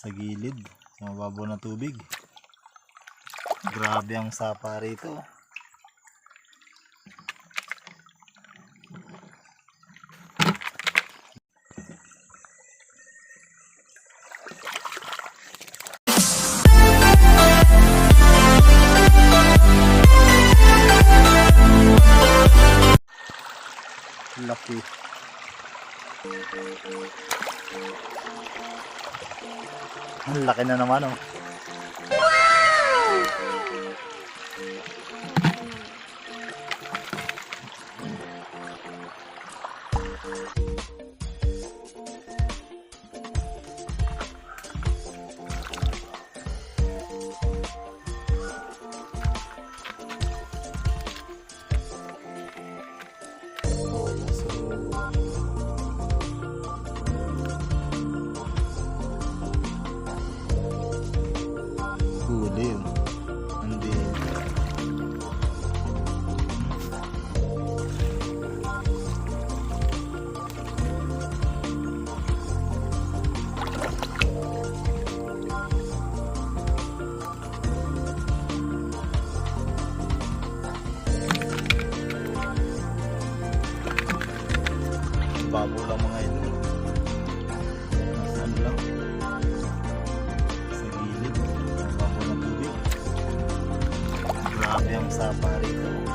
sa gilid. Mababaw na tubig. Grabe ang sapa rito. Laki ang laki na naman oh grabe ang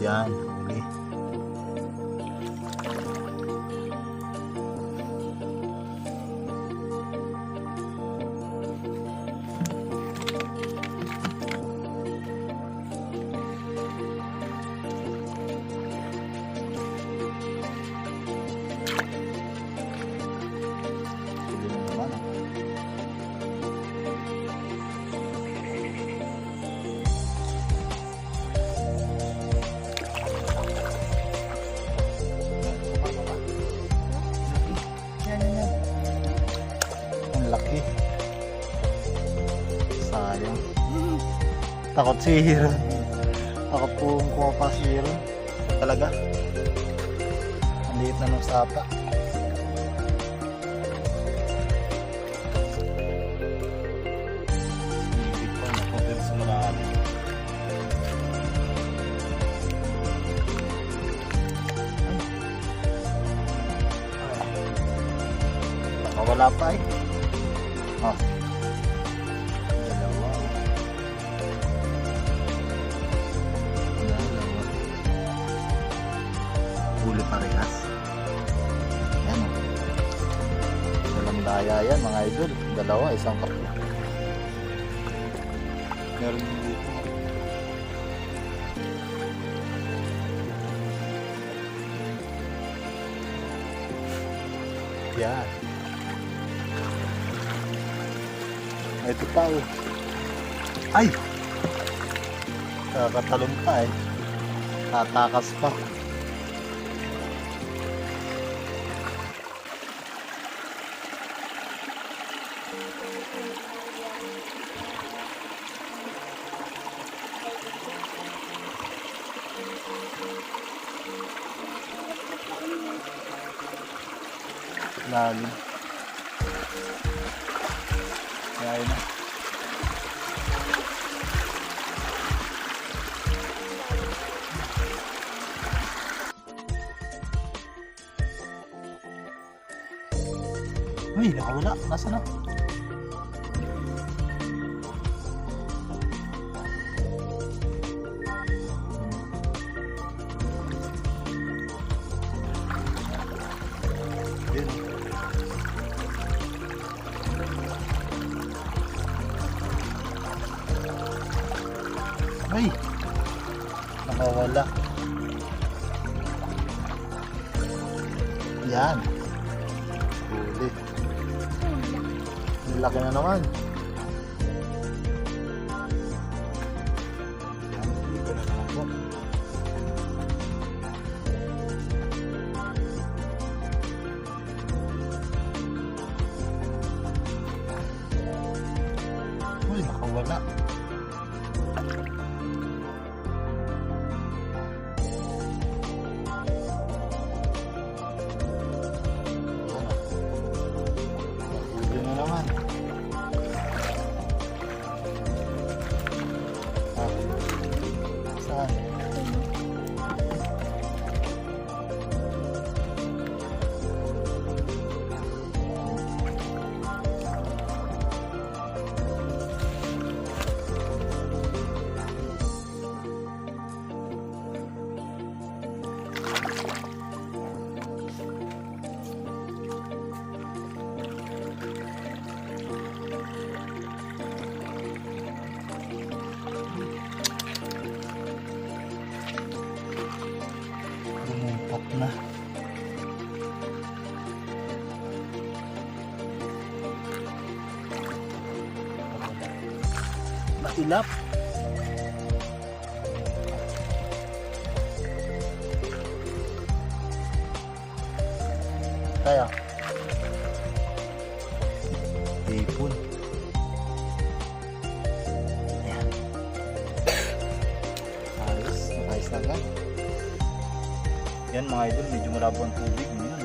Yan, huli. Takot si Hiro. Takot po pa si Hiro. Talaga. Ang liit na ng sapa. Nakawala pa eh. Oh. Parehas. Yan. Dalang daya yan mga idol. Dalawa, isang kapla. Meron din dito. Yan. Ito pa oh. Ay! Kakatalon pa eh. Tatakas pa. Lalim. Kaya na. Uy, nakawala. Nasa na? Ay! Nakawala. Yan. Huli. Laki na naman. Uy, nakawala. Yan Mailap. Kaya. Ipon. Ayan. Ayos. Ayos na agad. Yan mga idol, medyo malabo ang tubig. Yan.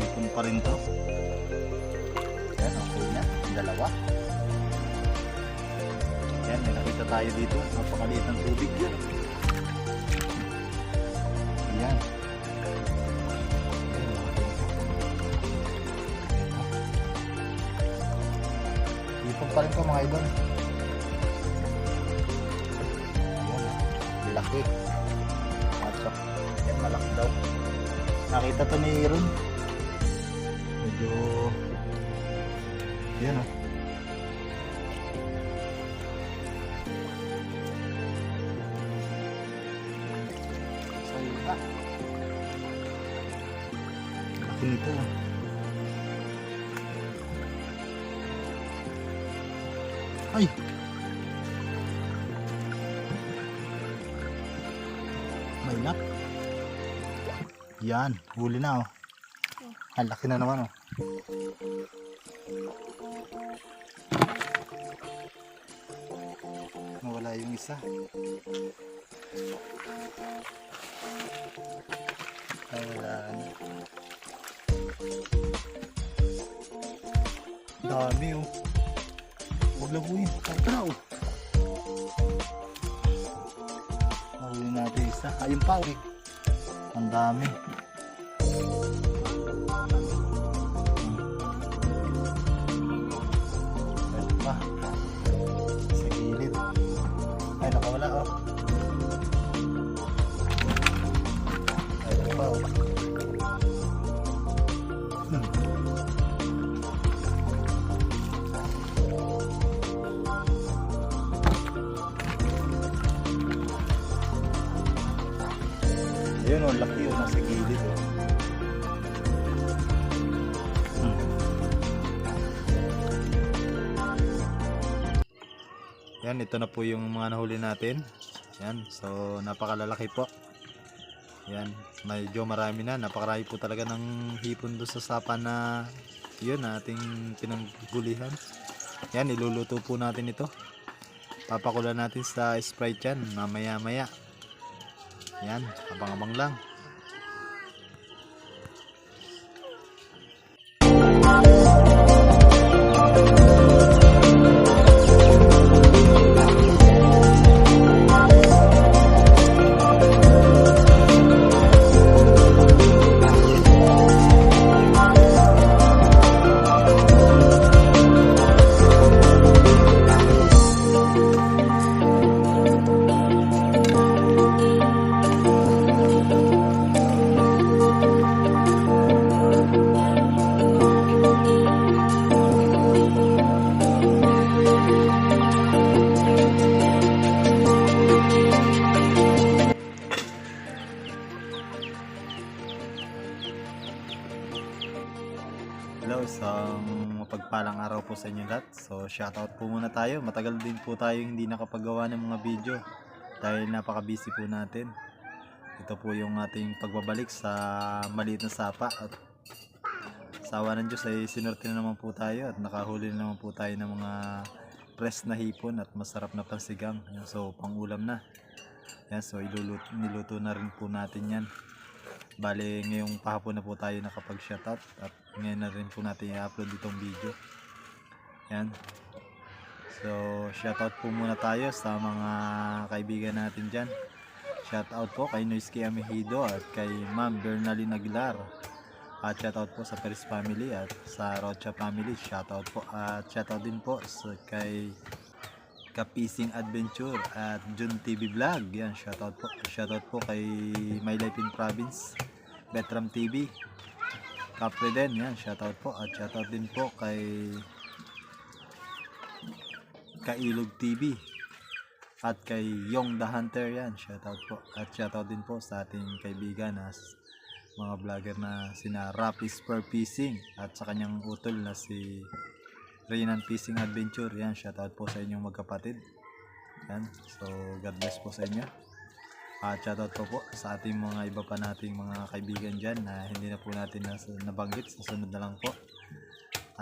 Ipon pa rin to. Yan, okay na. Yung Dalawa. Yan, may nakita tayo dito. Napakaliit ng tubig yan. Yan. Yan, mga tubig. Ipon pa rin to mga idol. Yan, ah. laki. Pasok. Yan, malaki daw. Nakita to ni Aaron. Medyo... Yan o. Salita. Nito. Ay! May lap. Yan, huli na oh. Ang laki na naman oh. Nawala yung isa. Nawala na. Dami oh. Huwag labuhin. Tara oh. Mahuli natin isa. Ayun pa oh. Ang dami. Ayun oh, laki oh, nasa gilid oh. Hmm. Yan, ito na po yung mga nahuli natin. Yan, so napakalalaki po. Yan, medyo marami na. Napakarami po talaga ng hipon doon sa sapa na yun, ating pinanggulihan. Yan, iluluto po natin ito. Papakulan natin sa Sprite yan, mamaya maya. Yan, abang-abang lang. Shoutout po muna tayo. Matagal din po tayo hindi nakapagawa ng mga video dahil napaka-busy po natin. Ito po yung ating pagbabalik sa maliit na sapa at sa awa ng Diyos ay sinerte na naman po tayo at nakahuli na naman po tayo ng mga press na hipon at masarap na pansigang. So, pang-ulam na. Yan, so iluluto, niluto na rin po natin yan. Bale, ngayong pahapon na po tayo nakapag-shoutout at ngayon na rin po natin i-upload itong video. Yan. So, shoutout po muna tayo sa mga kaibigan natin dyan. Shoutout po kay Noisky Amihido at kay Ma'am Bernalyn Aguilar. At shoutout po sa Peris family at sa Rocha family. Shoutout po at shoutout din po sa kay Kapising Adventure at Jun TV Vlog. Yan, shoutout po. Shoutout po kay My Life in Province, Betram TV, Capre din. Yan, shoutout po. At shoutout din po kay Kailog TV at kay Yong the Hunter yan. Shoutout po. At shoutout din po sa ating kaibigan na mga vlogger na sina Rapis Per Fishing at sa kanyang utol na si Reynan Fishing Adventure. Yan, shoutout po sa inyong magkapatid. Yan, so God bless po sa inyo. At shoutout po po sa ating mga iba pa nating mga kaibigan dyan na hindi na po natin nas- nabanggit. Sa sunod na lang po.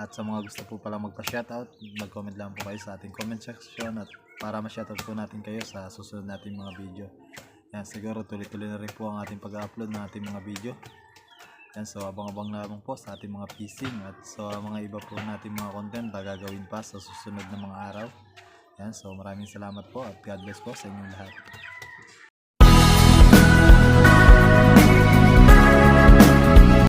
At sa mga gusto po pala magpa-shoutout, mag-comment lang po kayo sa ating comment section at para ma-shoutout po natin kayo sa susunod nating mga video. Yan, siguro tuloy-tuloy na rin po ang ating pag-upload ng ating mga video. Yan, so abang-abang lamang po sa ating mga fishing at sa mga iba po nating mga content na gagawin pa sa susunod na mga araw. Yan, so maraming salamat po at God bless po sa inyong lahat.